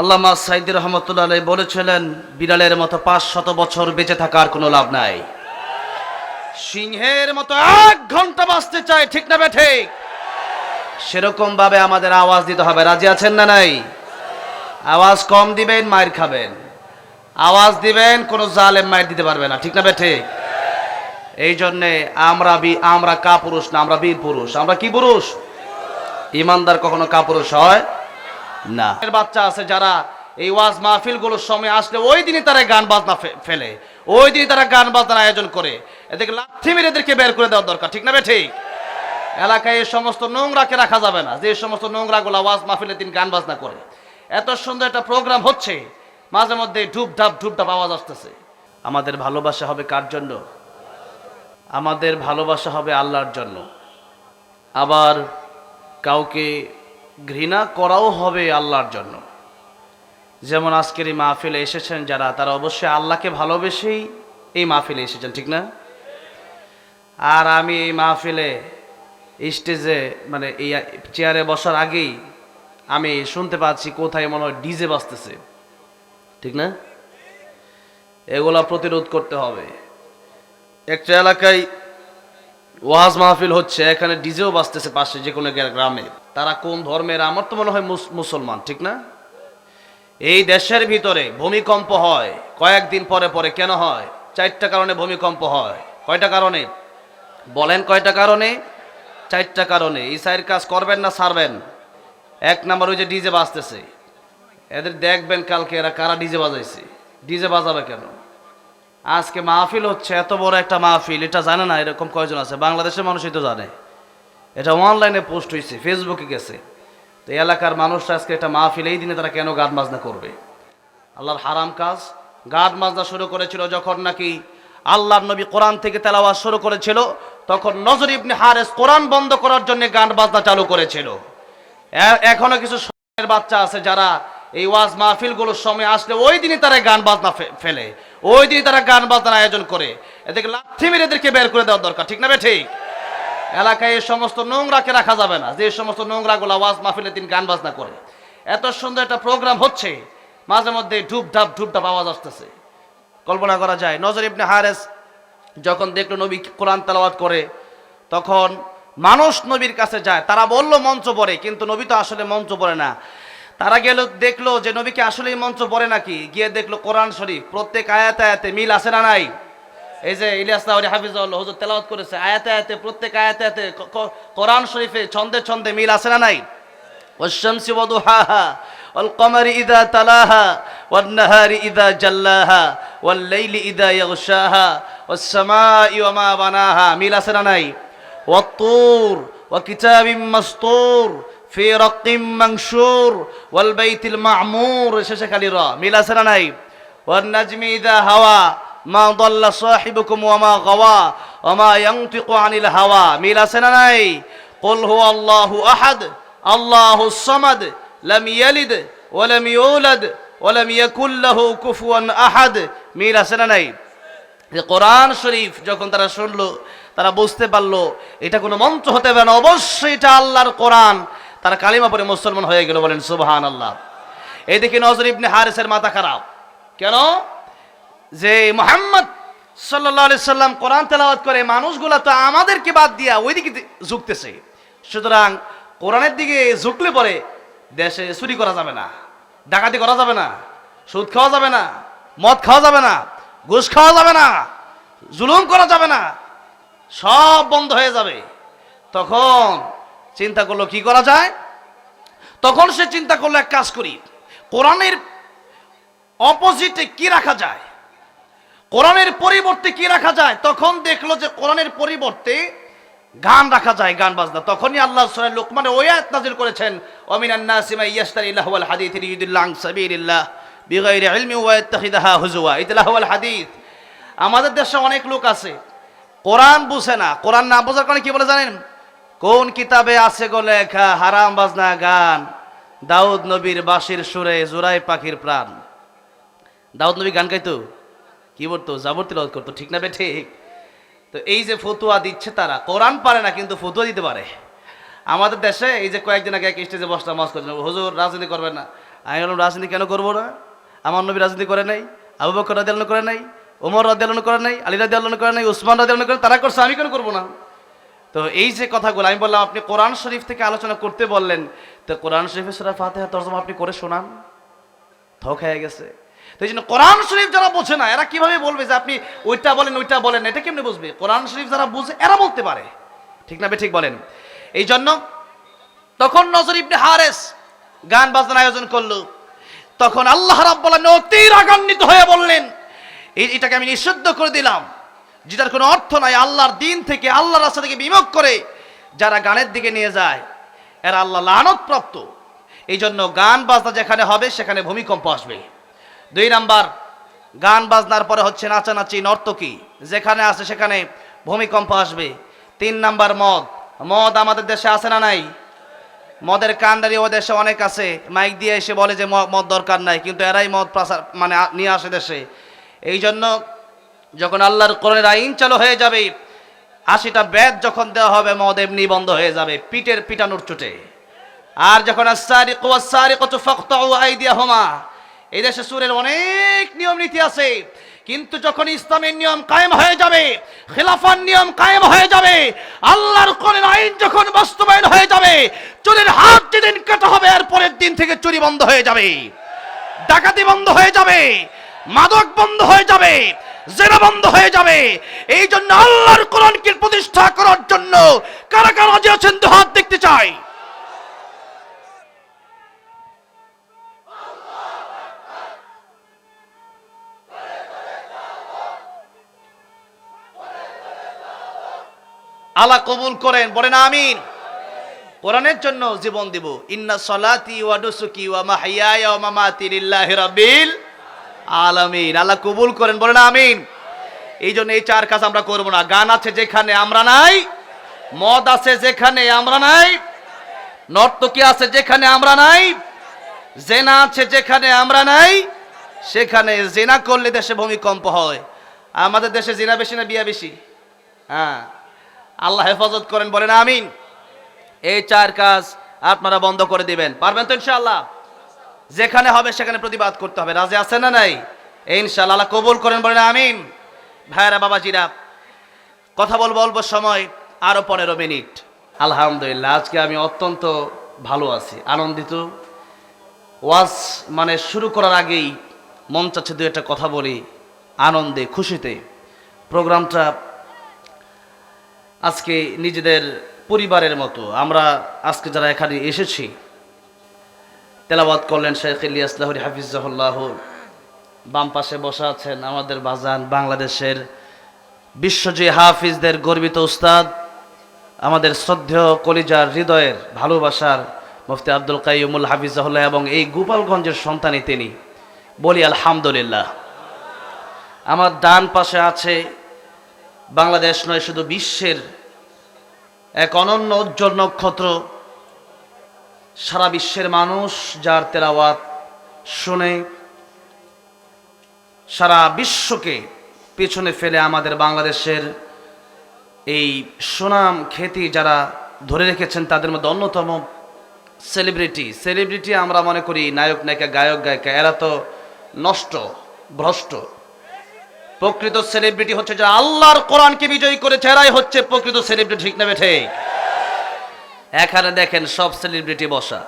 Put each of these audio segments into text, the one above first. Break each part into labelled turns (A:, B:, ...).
A: আল্লামা সাইদি রহমতুল্লাহ বলেছিলেন, বিড়ালের মতো পাঁচ শত বছর বেঁচে থাকার কোনো লাভ নাই। সিংহের মতো এক ঘণ্টা বাঁচতে চায়, ঠিক না বেঠে? সেরকম ভাবে আমাদের আওয়াজ দিতে হবে। রাজি আছেন না নাই? আওয়াজ কম দিবেন, মায়ের খাবেন। আওয়াজ দিবেন, কোনো জালেম মায়ের দিতে পারবে না, ঠিক না বেঠে? এই জন্যে আমরা বি আমরা কা পুরুষ না, আমরা বীর পুরুষ আমরা কি পুরুষ? ইমানদার কখনো কা পুরুষ হয়? না। বাচ্চা আছে যারা এই ওয়াজ মাহফিলগুলোর সময় আসলে ওই দিনই তারা গান বাজনা ফেলে। ওই দিনই তারা গান বাজনার আয়োজন করে। এদেরকে লাথি মেরে এদেরকে বের করে দেওয়া দরকার, ঠিক না ঠিক? এলাকায় এই সমস্ত নোংরাকে রাখা যাবে না। যে সমস্ত নোংরাগুলো ওয়াজ মাহফিলের দিন গান বাজনা করে। এত সুন্দর একটা প্রোগ্রাম হচ্ছে, মাঝে মধ্যে ঢুপ ঢাপ ঢুপ ঢাপ আওয়াজ আসতেছে। আমাদের ভালোবাসা হবে কার জন্য? আমাদের ভালোবাসা হবে আল্লাহর জন্য। আবার কাউকে ঘৃণা করাও হবে আল্লাহর জন্য। যেমন আজকের এই মাহফিলে এসেছেন যারা, তারা অবশ্যই আল্লাহকে ভালোবেসেই এই মাহফিলে এসেছেন, ঠিক না? আর আমি এই মাহফিলে স্টেজে মানে এই চেয়ারে বসার আগেই আমি শুনতে পাচ্ছি কোথায় মনে হয় ডিজে বাজতেছে, ঠিক না? এগুলা প্রতিরোধ করতে হবে। একটা এলাকায় ওয়াজ মাহফিল হচ্ছে, এখানে ডিজেও বাজতেছে পাশে যে কোনো গ্রামে। তারা কোন ধর্মের? আমার তো মনে হয় মুস- মুসলমান, ঠিক না? এই দেশের ভিতরে ভূমিকম্প হয়, কয়েকদিন পরে পরে কেন হয়? চারটা কারণে ভূমিকম্প হয়। কয়টা কারণে? বলেন কয়টা কারণে? চারটা কারণে। ইসাইয়ের কাজ করবেন না সারবেন? এক নাম্বার ওই যে ডিজে বাজতেছে। এদের দেখবেন কালকে এরা কারা ডিজে বাজাইছে? ডিজে বাজাবে কেন? আজকে মাহফিল হচ্ছে, এত বড় একটা মাহফিল, এটা জানে না এরকম কয়জন আছে? বাংলাদেশের মানুষই তো জানে। এটা অনলাইনে পোস্ট হয়েছে ফেসবুকে গেছে। তো এলাকার মানুষরা আজকে একটা মাহফিল, এই দিনে তারা কেন গান বাজনা করবে? আল্লাহর হারাম কাজ। গান বাজনা শুরু করেছিল যখন নাকি আল্লাহর নবী কোরআন থেকে তেলাওয়াজ শুরু করেছিল, তখন নজর ইবনে হারেস কোরআন বন্ধ করার জন্য গান বাজনা চালু করেছিল। এখনও কিছু সময়ের বাচ্চা আছে যারা এই ওয়াজ মাহফিলগুলোর সময় আসলে ওই দিনই তারা গান বাজনা ফেলে। ওই দিনই তারা গান বাজনার আয়োজন করে। এদেরকে লাথি মেরে এদেরকে বের করে দেওয়া দরকার, ঠিক না বে ঠিক? এলাকায় এই সমস্ত নোংরাকে রাখা যাবে না। যে সমস্ত নোংরাগুলো ওয়াজ মাহফিলের দিন গান বাজনা করে এত সুন্দর একটা প্রোগ্রাম হচ্ছে, মাঝে মধ্যে ঢুপ ঢাপ ঢুপ ঢাপ আওয়াজ আসতেছে। কল্পনা করা যায়, নজর ইবনে হারেস যখন দেখল নবী কোরআন তেলাওয়াত করে, তখন মানুষ নবীর কাছে যায়। তারা বলল, মঞ্চ পড়ে, কিন্তু নবী তো আসলে মঞ্চ পড়ে না। তারা গেল, দেখল যে নবীকে আসলেই মঞ্চ পড়ে নাকি? গিয়ে দেখল কোরআন শরীফ। প্রত্যেক আয়াতে আয়াতে মিল আছে না নাই? এই যে ইলিয়াস তাহরি হাফিজুল্লাহ হুজুর তেলাওয়াত করেছে আয়াতে আয়াতে প্রত্যেক আয়াতে আয়াতে ক- ক- কোরআন শরীফে ছন্দে ছন্দে মিল আছে না নাই والشمس وضحاها والقمر إذا تلاها والنهار إذا جلاها والليل إذا يغشاها والسماء وما بناها মিল আছে না নাই والطور وكتاب مسطور في رق منشور والبيت المعمور শেষে খালি র মিল আছে না নাই والنجم إذا هوى মা দল্লা সাহিবুকুম ওয়া মা গাওয়া ওয়া মা ইয়ানতিকু আনিল হাওয়া। মিল আছে না নাই? কুল হুয়া আল্লাহু আহাদ, আল্লাহু সামাদ, লাম ইয়ালিদ ওয়া লাম ইউলাদ ওয়া লাম ইয়াকুল লাহু কুফুয়ান আহাদ। মিল আছে না নাই? যে কোরআন শরীফ যখন তারা শুনল, তারা বুঝতে পারল, এটা কোনো মন্ত্র হতে পারে না। অবশ্যই এটা আল্লাহর কোরআন। তারা কালিমা পরে মুসলমান হয়ে গেল বলেন সুবহান আল্লাহ এদিকে নজর ইবনে হারিসের মাথা খারাপ। কেন? যে মোহাম্মদ সাল্লাহ আলি সাল্লাম কোরআন তেলাওয়াত করে, মানুষগুলা তো আমাদেরকে বাদ দিয়া ওইদিকে ঝুঁকতেছে। সুতরাং কোরআনের দিকে ঝুঁকলে পরে দেশে চুরি করা যাবে না, ডাকাতি করা যাবে না, সুদ খাওয়া যাবে না, মদ খাওয়া যাবে না, ঘুষ খাওয়া যাবে না, জুলুম করা যাবে না, সব বন্ধ হয়ে যাবে। তখন চিন্তা করল কি করা যায়? তখন সে চিন্তা করল এক কাজ করি, কোরআনের অপোজিটে কি রাখা যায়? কোরআনের পরিবর্তে কি রাখা যায়? তখন দেখল যে কোরআনের পরিবর্তে গান রাখা যায়, গান বাজনা। তখনই আল্লাহ সূরা লোকমানে ওই আয়াত নাযিল করেছেন, ওমিনান নাসি মা ইয়াশতারি লাহওয়াল হাদিথ লিয়ুদিল্লা আন সাবিলিল্লাহ বিগাইরি ইলমি ওয়া ইয়াত্তাখিদাহা হুজুয়া এটা লাহওয়াল হাদিথ আমাদের দেশে অনেক লোক আছে, কোরআন বুঝে না। কোরআন না বোঝার কারণে কি বলে জানেন? কোন কিতাবে আছে গো লেখা, হারাম বাজনা গান? দাউদ নবীর বাঁশির সুরে জোরাই পাখির প্রাণ। দাউদ নবী গান গাইতো? কি বলতো জাবর তিলত করতো, ঠিক না বে ঠিক? তো এই যে ফতুয়া দিচ্ছে তারা, কোরআন পারে না, কিন্তু ফতুয়া দিতে পারে। আমাদের দেশে এই যে কয়েকদিন আগে এক স্টেজে বসলাম মাস করছিলাম হুজুর, রাজনীতি করবেন না। আমি বললাম, রাজনীতি কেন করব না? আমার নবী রাজনীতি করে নাই, আবু বকর রাদিয়াল্লাহু করে নাই ওমর রাদিয়াল্লাহু করে নাই, আলী রাদিয়াল্লাহু করে নাই, উসমান রাদিয়াল্লাহু করে তারা করছে, আমি কেন করব না? তো এই যে কথাগুলো, আমি বললাম, আপনি কোরআন শরীফ থেকে আলোচনা করতে বললেন, তো কোরআন শরীফের সুরা ফাতিহা তর্জমা আপনি করে শোনান। থক হয়ে গেছে। তো এই জন্য কোরআন শরীফ যারা বোঝে না, এরা কীভাবে বলবে যে আপনি ওইটা বলেন ওইটা বলেন? এটা কেমনে বুঝবে? কোরআন শরীফ যারা বুঝে, এরা বলতে পারে। ঠিক না ঠিক বলেন। এই জন্য তখন নজর ইবনে হারেস গান বাজনার আয়োজন করল। তখন আল্লাহ রাব্বুল আলামিন অতি রাগান্বিত হয়ে বললেন, এই- এটাকে আমি নিষিদ্ধ করে দিলাম, যেটার কোনো অর্থ নাই, আল্লাহর দিন থেকে, আল্লাহর রাস্তা থেকে বিমুখ করে যারা গানের দিকে নিয়ে যায়, এরা আল্লাহ লানত প্রাপ্ত। এই জন্য গান বাজনা যেখানে হবে, সেখানে ভূমিকম্প আসবে। দুই নাম্বার, গান বাজনার পরে হচ্ছে নাচানাচি নর্তকী যেখানে আছে সেখানে ভূমিকম্প আসবে। তিন নাম্বার, মদ। মদ আমাদের দেশে আছে না নাই? মদের কান্ডারি ও দেশে অনেক আছে। মাইক দিয়ে এসে বলে যে মদ দরকার নাই, কিন্তু এরাই মদ প্রসার মানে নিয়ে আসে দেশে। এই জন্য যখন আল্লাহর কোরআনের আইন চালু হয়ে যাবে, আশিটা ব্যাদ যখন দেওয়া হবে, মদ এমনি বন্ধ হয়ে যাবে পিটের পিটানোর চোটে। আর যখন আসারি কোয়াসারি কত ফক্ত আইডিয়া হোমা এই দেশে সুরের অনেক নিয়ম নীতি আছে। কিন্তু যখন ইসলামের নিয়ম কায়েম হয়ে যাবে, খেলাফার নিয়ম কায়েম হয়ে যাবে, আল্লাহর কোরআন আইন যখন বাস্তবায়ন হয়ে যাবে, চুরির হাত যেদিন কাটা হবে আর পরের দিন থেকে চুরি বন্ধ হয়ে যাবে, ডাকাতি বন্ধ হয়ে যাবে, মাদক বন্ধ হয়ে যাবে, জেনা বন্ধ হয়ে যাবে। এই জন্য আল্লাহর কোরআনকে প্রতিষ্ঠা করার জন্য কারা কারা রাজি আছেন হাত দেখতে চাই। আল্লাহ কবুল করেন, বলেন আমিন। কোরআনের জন্য জীবন দিব। ইন্না সলাতি ওয়া নুসুকি ওয়া মাহইয়ায়া ওয়া মামাতি লিল্লাহি রাব্বিল আলামিন। আল্লাহ কবুল করেন, বলেন আমিন। এই জন্য এই চার কাজ আমরা করব না। গান আছে যেখানে আমরা নাই, মদ আছে যেখানে আমরা নাই, নর্তকী আছে যেখানে আমরা নাই, জেনা আছে যেখানে আমরা নাই, সেখানে জেনা করলে দেশে ভূমিকম্প হয়। আমাদের দেশে জেনা বেশি না, বিয়া বেশি? হ্যাঁ। আল্লাহ হেফাজত করেন, বলেন আমিন। এই চার কাজ আপনারা বন্ধ করে দিবেন। পারবেন তো ইনশাআল্লাহ? যেখানে হবে সেখানে প্রতিবাদ করতে হবে। রাজে আছে না নাই? আল্লাহ কবুল করেন, বলেন আমিন। ভাইরা বাবাজিরা, কথা বলব অল্প সময়, আরও পনেরো মিনিট। আলহামদুলিল্লাহ, আজকে আমি অত্যন্ত ভালো আছি, আনন্দিত। ওয়াজ মানে শুরু করার আগেই মন চাচ্ছে দু একটা কথা বলি, আনন্দে, খুশিতে। প্রোগ্রামটা আজকে নিজেদের পরিবারের মতো আমরা আজকে যারা এখানে এসেছি তেলাবাদ করলেন শেখ ইলিয়াস লাহরি হাফিজাহুল্লাহ। বাম পাশে বসা আছেন আমাদের বাজান বাংলাদেশের বিশ্বজয়ী হাফিজদের গর্বিত উস্তাদ, আমাদের শ্রদ্ধেয় কলিজার হৃদয়ের ভালোবাসার মুফতি আব্দুল কাইমুল হাফিজাহুল্লাহ এবং এই গোপালগঞ্জের সন্তানই তিনি। বলি আলহামদুলিল্লাহ। আমার ডান পাশে আছে বাংলাদেশ নয়, শুধু বিশ্বের এক অনন্য উজ্জ্বল নক্ষত্র। সারা বিশ্বের মানুষ যার তেলাওয়াত শুনে সারা বিশ্বকে পেছনে ফেলে আমাদের বাংলাদেশের এই সুনাম খ্যাতি যারা ধরে রেখেছেন, তাদের মধ্যে অন্যতম সেলিব্রিটি। সেলিব্রিটি আমরা মনে করি নায়ক, নায়িকা, গায়ক, গায়িকা, এরা তো নষ্ট, ভ্রষ্ট। প্রকৃত সেলিব্রিটি হচ্ছে যারা আল্লাহর কোরআনকে বিজয়ী করেছে এরাই হচ্ছে প্রকৃত সেলিব্রিটি ঠিক নেবে ঠিক এখানে দেখেন সব সেলিব্রিটি বসা।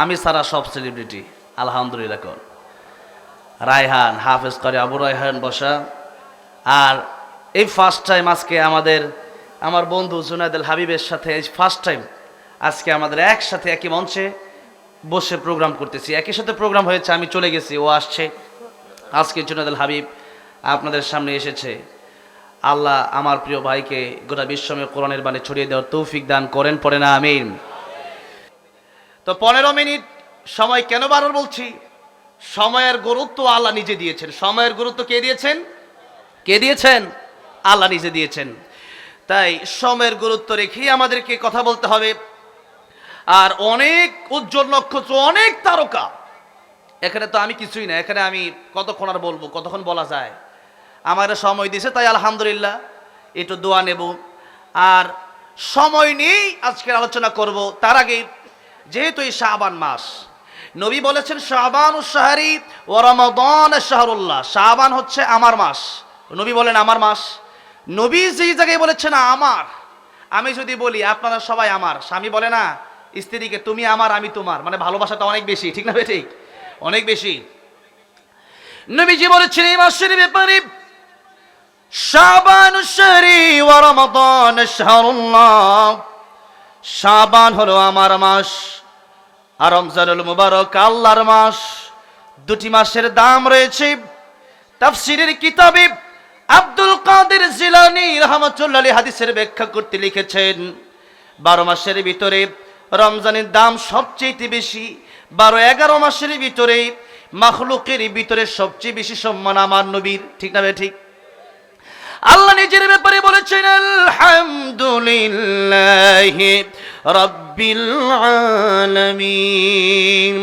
A: আমি সারা সব সেলিব্রিটি আলহামদুলিল্লাহ কোন। রায়হান, হাফেজ করে আবু রায়হান বসা। আর এই ফার্স্ট টাইম আজকে আমাদের, আমার বন্ধু জুনায়দুল হাবিবের সাথে এই ফার্স্ট টাইম আজকে আমাদের একসাথে একই মঞ্চে বসে প্রোগ্রাম করতেছি। একই সাথে প্রোগ্রাম হয়েছে, আমি চলে গেছি, ও আসছে। আজকে জুনায়দুল হাবিব আপনাদের সামনে এসেছে। আল্লাহ আমার প্রিয় ভাইকে গোটা বিশ্বমে কোরআনের বাণী ছড়িয়ে দেওয়ার তৌফিক দান করেন, পড়ে না, আমিন। তো পনেরো মিনিট সময় কেন বারবার বলছি? সময়ের গুরুত্ব আল্লাহ নিজে দিয়েছেন। সময়ের গুরুত্ব কে দিয়েছেন? কে দিয়েছেন? আল্লাহ নিজে দিয়েছেন। তাই সময়ের গুরুত্ব রেখেই আমাদেরকে কথা বলতে হবে। আর অনেক উজ্জ্বল নক্ষত্র, অনেক তারকা। এখানে তো আমি কিছুই না, এখানে আমি কতক্ষণ আর বলব? কতক্ষণ বলা যায়? আমার সময় দিয়েছে তাই আলহামদুলিল্লাহ, একটু দোয়া নেব। আর সময় নিয়েই আজকের আলোচনা করব। তার আগে যেহেতু এই শাহবান মাস, নবী বলেছেন শাহবান শাহরি ও রমাদান শাহরুল্লাহ। শাহবান হচ্ছে আমার মাস। নবী বলেন, আমার মাস। নবী যেই জায়গায় বলেছেন, আমার। আমি যদি বলি, আপনারা সবাই আমার। স্বামী বলে না, স্ত্রীকে তুমি আমার, আমি তোমার। মানে ভালোবাসাটা অনেক বেশি, ঠিক না ঠিক? অনেক বেশি। নবীজি বলেছেন, এই মাসের ব্যাপারে শাবান রমাদান শাবান হলো আমার মাস, আর রমজানুল মুবারক আল্লাহর মাস। দুটি মাসের দাম রয়েছে তাফসিরের কিতাবে আব্দুল কাদের জিলানি রহমতুল্লাহ হাদিসের ব্যাখ্যা করতে লিখেছেন, বারো মাসের ভিতরে রমজানের দাম সবচেয়ে বেশি, বারো এগারো মাসের ভিতরে মাখলুকের ভিতরে সবচেয়ে বেশি সম্মান আমার নবীর। ঠিক না ঠিক? আল্লাহ নিজের ব্যাপারে বলেছেন, আলহামদুলিল্লাহ রব্বিল আলামিন।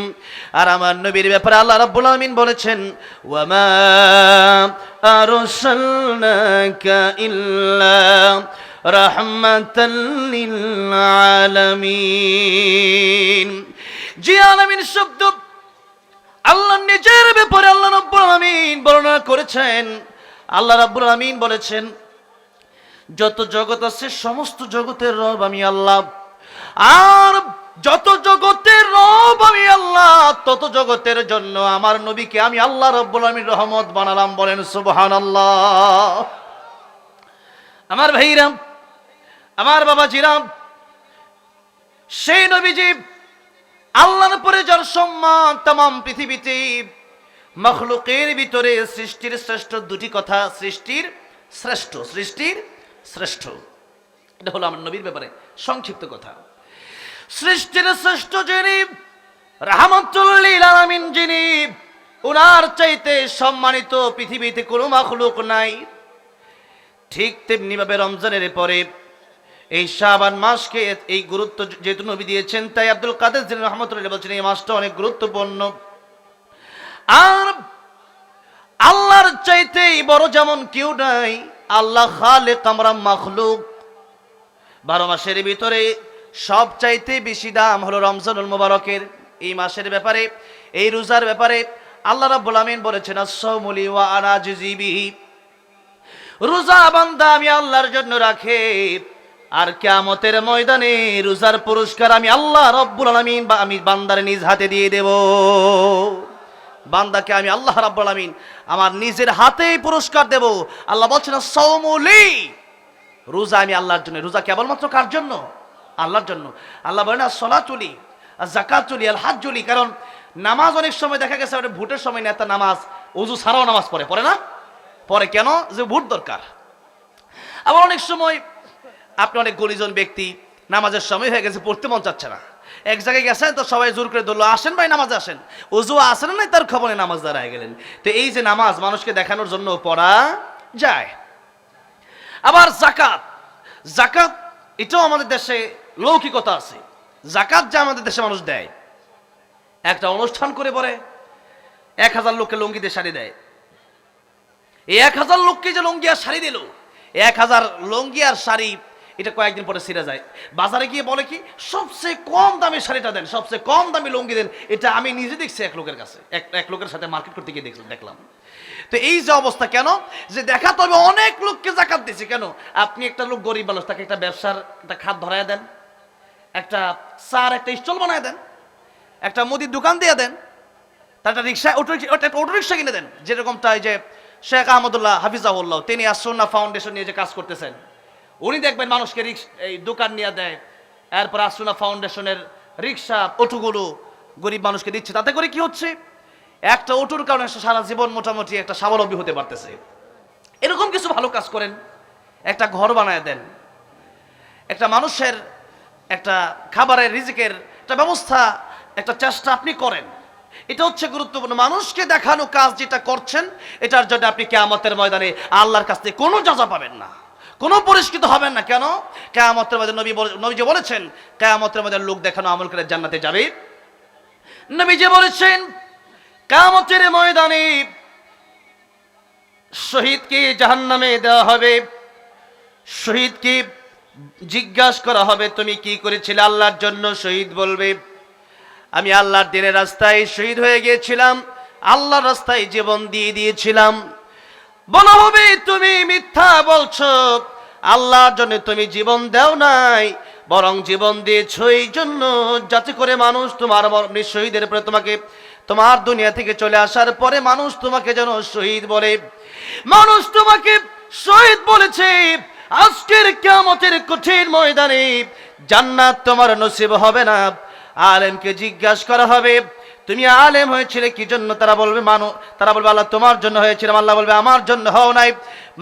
A: আর আমার নবীর ব্যাপারে আল্লাহ রাব্বুল আলামিন বলেছেন, ওয়ামা আরসালনাকা ইল্লা রাহমাতাল লিল আলামিন জি আলামিন শব্দ, আল্লাহ নিজের ব্যাপারে আল্লাহ রাব্বুল আলামিন বর্ণনা করেছেন আল্লাহ রাব্বুল আমিন বলেছেন, যত জগৎ আছে, সমস্ত জগতের রব আমি আল্লাহ। আর যত জগতের রব আমি আল্লাহ, তত জগতের জন্য আমার নবীকে আমি আল্লাহ রব্বুল আলামিন রহমত বানালাম। বলেন সুবহান আল্লাহ আমার ভাইরাম, আমার বাবা জিরাম সেই নবীজি আল্লাহর পরে যার সম্মান তাম পৃথিবীতে মখলুকের ভিতরে সৃষ্টির শ্রেষ্ঠ দুটি কথা, সৃষ্টির শ্রেষ্ঠ সৃষ্টির শ্রেষ্ঠ। এটা হলো আমার নবীর ব্যাপারে সংক্ষিপ্ত কথা। সৃষ্টির শ্রেষ্ঠ যিনি রাহমাতুল্লিল যিনি, উনার চাইতে সম্মানিত পৃথিবীতে কোনো মখলুক নাই। ঠিক তেমনি ভাবে রমজানের পরে এই শাবান মাসকে এই গুরুত্ব যেহেতু নবী দিয়েছেন, তাই আব্দুল কাদের রহমতুল্লাহ বলছেন, এই মাসটা অনেক গুরুত্বপূর্ণ। আর আল্লাহর চাইতে বড় যেমন কেউ নাই, আল্লাহ খালে কামরা মাখলুক। বারো মাসের ভিতরে সব চাইতে বেশি দাম হলো রমজানুল মুবারকের। এই মাসের ব্যাপারে, এই রোজার ব্যাপারে আল্লাহ রাব্বুল আমিন বলেছেন ওয়া রোজা বান্দা আমি আল্লাহর জন্য রাখে। আর কিয়ামতের ময়দানে রোজার পুরস্কার আমি আল্লাহ রব্বুল আলামিন বা আমি বান্দার নিজ হাতে দিয়ে দেব। বান্দাকে আমি আল্লাহ রাব্বুল আলামিন আমার নিজের হাতেই পুরস্কার দেব। আল্লাহ বলছেন সৌমলি রোজা আমি আল্লাহর জন্য। রোজা কেবলমাত্র কার জন্য? আল্লাহর জন্য। আল্লাহ বলেন আর জাকাত চলি আল হাত চলি কারণ নামাজ অনেক সময় দেখা গেছে ভোটের সময় নেতা নামাজ অজু ছাড়াও নামাজ পড়ে। পড়ে না? পরে কেন? যে ভোট দরকার। আবার অনেক সময় আপনি অনেক গরিজন ব্যক্তি, নামাজের সময় হয়ে গেছে, পড়তে মন চাচ্ছে না। এক জায়গায় গেছেন, তো সবাই জোর করে ধরলো আসেন ভাই, নামাজে আসেন। অজু আসেন নাই, তার খবরে নামাজ দাঁড়ায় গেলেন। তো এই যে নামাজ মানুষকে দেখানোর জন্য পড়া যায়। আবার জাকাত জাকাত এটাও আমাদের দেশে লৌকিকতা আছে। জাকাত যা আমাদের দেশে মানুষ দেয়। একটা অনুষ্ঠান করে পরে এক হাজার লোককে লুঙ্গিতে শাড়ি দেয়। এই এক হাজার লোককে যে লুঙ্গি আর শাড়ি দিল, এক হাজার লুঙ্গি আর শাড়ি এটা কয়েকদিন পরে ছিঁড়ে যায়। বাজারে গিয়ে বলে কি, সবচেয়ে কম দামে শাড়িটা দেন, সবচেয়ে কম দামে লুঙ্গি দেন। এটা আমি নিজে দেখছি এক লোকের কাছে, এক এক লোকের সাথে মার্কেট করতে গিয়ে দেখলাম তো এই যে অবস্থা কেন? যে দেখা তবে অনেক লোককে জাকাত দিচ্ছে কেন? আপনি একটা লোক গরিব মানুষ, তাকে একটা ব্যবসার একটা খাত ধরায় দেন, একটা সার একটা স্টল বানায় দেন, একটা মুদির দোকান দিয়ে দেন, তার একটা রিক্সা, অটো অটো রিক্সা কিনে দেন যেরকম তাই যে শেখ আহমদুল্লাহ হাফিজাউল্লাহ তিনি আসন্না ফাউন্ডেশন নিয়ে যে কাজ করতেছেন। উনি দেখবেন মানুষকে রিক্স, এই দোকান নিয়ে দেয়। এরপর আসুনা ফাউন্ডেশনের রিক্সা, অটোগুলো গরিব মানুষকে দিচ্ছে। তাতে করে কি হচ্ছে? একটা অটোর কারণে সারা জীবন মোটামুটি একটা স্বাবলম্বী হতে পারতেছে। এরকম কিছু ভালো কাজ করেন, একটা ঘর বানায় দেন। একটা মানুষের একটা খাবারের রিজিকের একটা ব্যবস্থা, একটা চেষ্টা আপনি করেন। এটা হচ্ছে গুরুত্বপূর্ণ। মানুষকে দেখানো কাজ যেটা করছেন, এটার জন্য আপনি কেয়ামতের ময়দানে আল্লাহর কাছ থেকে কোনো যাজা পাবেন না। কোনো পরিষ্কৃত হবেন না। কেন? কেয়ামতের মধ্যে নবী বলে- নবী যে বলেছেন, কেয়ামতের মধ্যে লোক দেখানো আমল করে জান্নাতে যাবে। নবী যে বলেছেন, কেয়ামতের ময়দানে শহীদকে জাহান্নামে দেওয়া হবে। শহীদকে জিজ্ঞাসা করা হবে, তুমি কি করেছিলে আল্লাহর জন্য? শহীদ বলবে, আমি আল্লাহর দিনের রাস্তায় শহীদ হয়ে গিয়েছিলাম। আল্লাহর রাস্তায় জীবন দিয়ে দিয়েছিলাম। হবে তুমি মিথ্যা বলছো। আল্লাহর জন্য তুমি জীবন দাও নাই, বরং জীবন দিয়েছ এই জন্য। যাতে করে মানুষ তোমার মর- শহীদের পরে তোমাকে, তোমার দুনিয়া থেকে চলে আসার পরে মানুষ তোমাকে যেন শহীদ বলে। মানুষ তোমাকে শহীদ বলেছে। আজকের কিয়ামতের কঠিন ময়দানে জান্নাত তোমার নসিব হবে না। আলেমকে জিজ্ঞাসা করা হবে তুমি আলেম হয়েছিলে, কি জন্য তারা বলবে মানুষ তারা বলবে আল্লাহ তোমার জন্য হয়েছিলাম, আল্লাহ বলবে আমার জন্য হও নাই।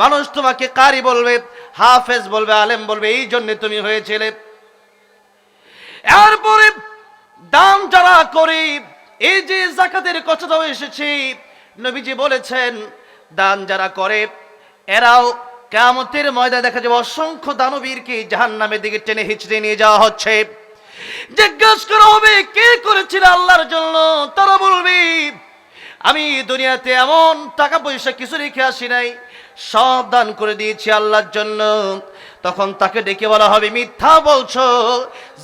A: মানুষ তোমাকে কারি বলবে, হাফেজ বলবে, আলেম বলবে, এই জন্য তুমি হয়েছিলে। এরপরে দাম যারা করে, এই যে জাকাতের কথাটাও এসেছে, নবীজি বলেছেন, দান যারা করে, এরাও কেমতের ময়দা দেখা যাবে অসংখ্য দানবীরকে জাহান নামের দিকে টেনে হিচড়ে নিয়ে যাওয়া হচ্ছে। জিজ্ঞাসা করা হবে, কে করেছিল আল্লাহর জন্য? তারা বলবে, আমি দুনিয়াতে এমন টাকা পয়সা কিছু রেখে আসি নাই, সব দান করে দিয়েছি আল্লাহর জন্য। তখন তাকে ডেকে বলা হবে, মিথ্যা বলছো,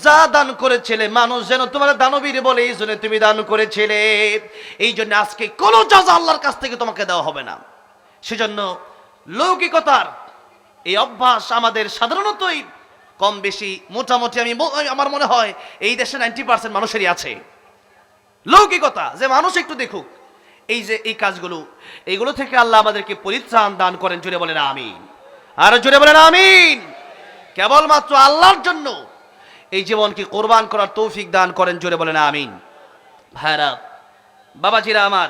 A: যা দান করেছিলে মানুষ যেন তোমার দানবীর বলে, এই জন্য তুমি দান করেছিলে। এই জন্য আজকে কোনো যাজা আল্লাহর কাছ থেকে তোমাকে দেওয়া হবে না। সেজন্য লৌকিকতার এই অভ্যাস আমাদের সাধারণতই কম বেশি। মোটামুটি আমি আমার মনে হয় এই দেশে নাইনটি পার্সেন্ট মানুষেরই আছে। লৌকিকতা, যে মানুষ একটু দেখুক। এই যে এই কাজগুলো, এইগুলো থেকে আল্লাহ আমাদেরকে পরিত্রাণ দান করেন জুড়ে বলেন আমিন। আর জুড়ে বলেন আমিন। কেবলমাত্র আল্লাহর জন্য এই জীবনকে কোরবান করার তৌফিক দান করেন জুড়ে বলেন আমিন। ভাইরা বাবাজিরা আমার,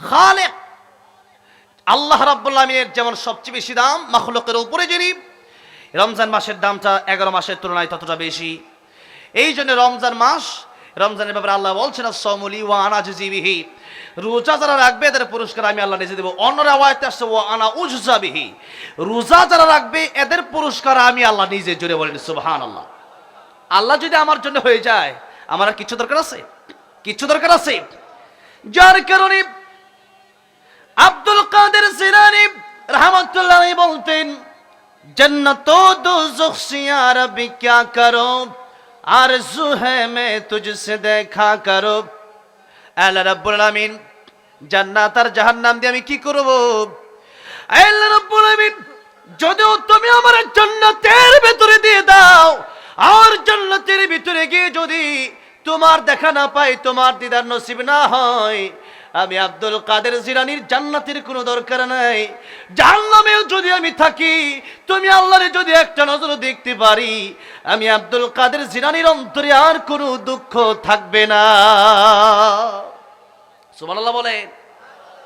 A: খালেক, আল্লাহ রাব্বুল আমিনের যেমন সবচেয়ে বেশি দাম, মাখলুকের উপরে যিনি রমজান মাসের দামটা এগারো মাসের তুলনায় ততটা বেশি। এই জন্য রমজান মাস, রমজানের ব্যাপারে আল্লাহ বলছেন সমলি ওয়া আনা রোজা যারা রাখবে, এদের পুরস্কার আমি আল্লাহ নিজে দেবো। অন্য রেওয়ায়তে আসছে ও আনা উজজাবিহি রোজা যারা রাখবে, এদের পুরস্কার আমি আল্লাহ নিজে জুড়ে বলেন সুবহান আল্লাহ আল্লাহ যদি আমার জন্য হয়ে যায়, আমার আর কিছু দরকার আছে? কিছু দরকার আছে? যার কারণে আব্দুল কাদের জিলানী রহমতুল্লাহ বলতেন जन्नत दोज़ख से या रबी क्या करो आरज़ू है मैं तुझसे देखा करो আল্লাহ রাব্বুল আলামিন জান্নাত আর জাহান্নাম দিয়ে আমি কি করব আল্লাহ রাব্বুল আলামিন যদিও তুমি আমার জান্নাতের ভিতরে দিয়ে দাও আর জান্নাতের ভিতরে গিয়ে যদি তোমার দেখা না পাই তোমার দিদার নসিব না হয় আমি আব্দুল কাদের জিরানির জান্নাতের কোনো দরকার নাই। জাহান্নামেও যদি আমি থাকি, তুমি আল্লাহরে যদি একটা নজর দেখতে পারি, আমি আব্দুল কাদের জিরানির অন্তরে আর কোনো দুঃখ থাকবে না। সুবহানাল্লাহ বলেন।